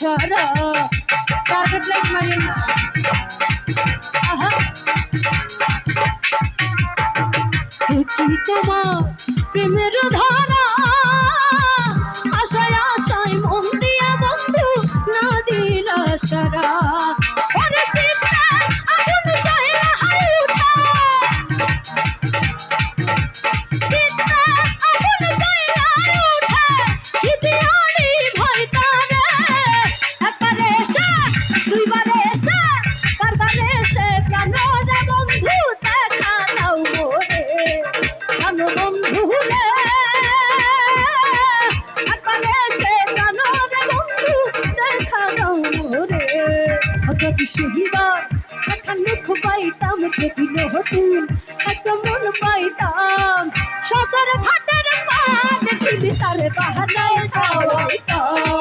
ছড়ো তাকে প্লেট মারি মানে না আহা। কি তোমার প্রেমের ধারা। আশায় আশায় মন দিয়া বন্ধু, না দিল সারা। পাইতাম যদি নতুন এত মন পাইতাম। সদর ঘাটের পাশ তিনি তার বাহানায় খাওয়াইতাম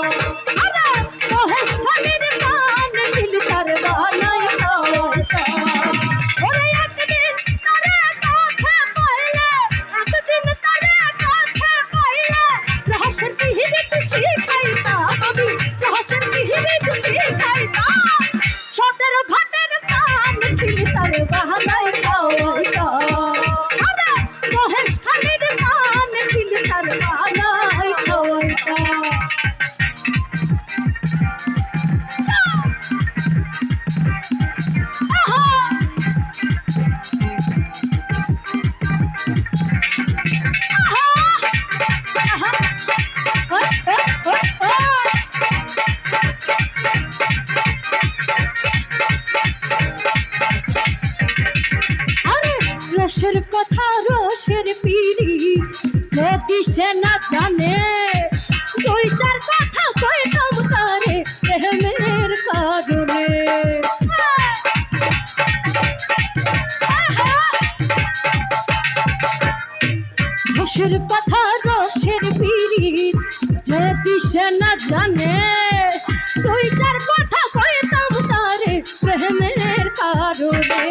মনের কথা রসের পিড়ি যে দিশে না জানে তুই চার কথা কইতাম তারে প্রেমের কারণে।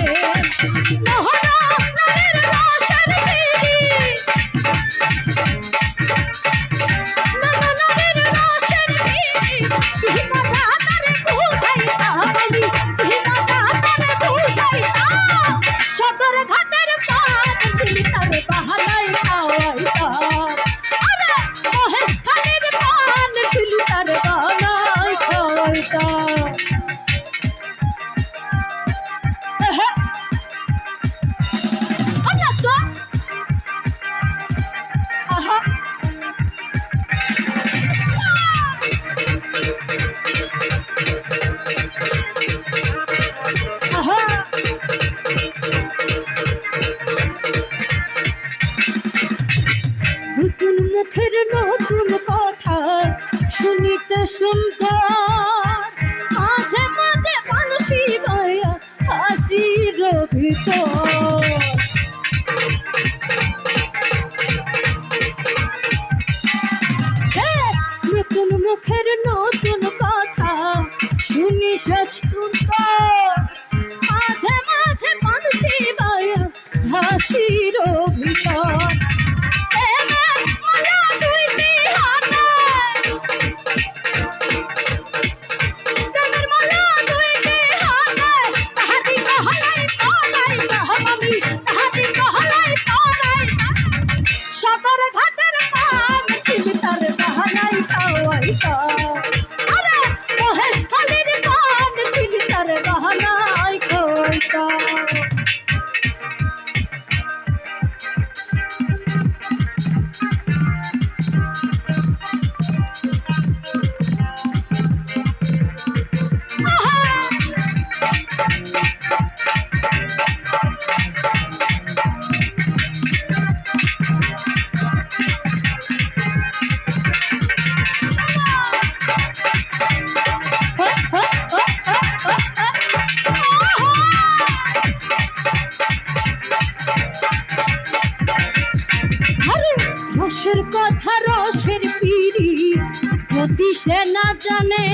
সে না জানে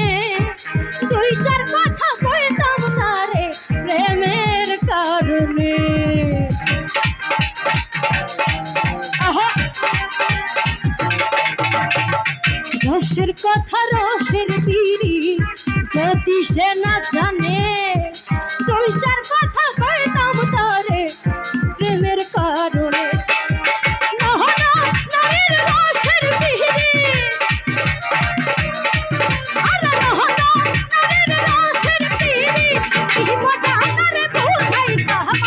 দুই চার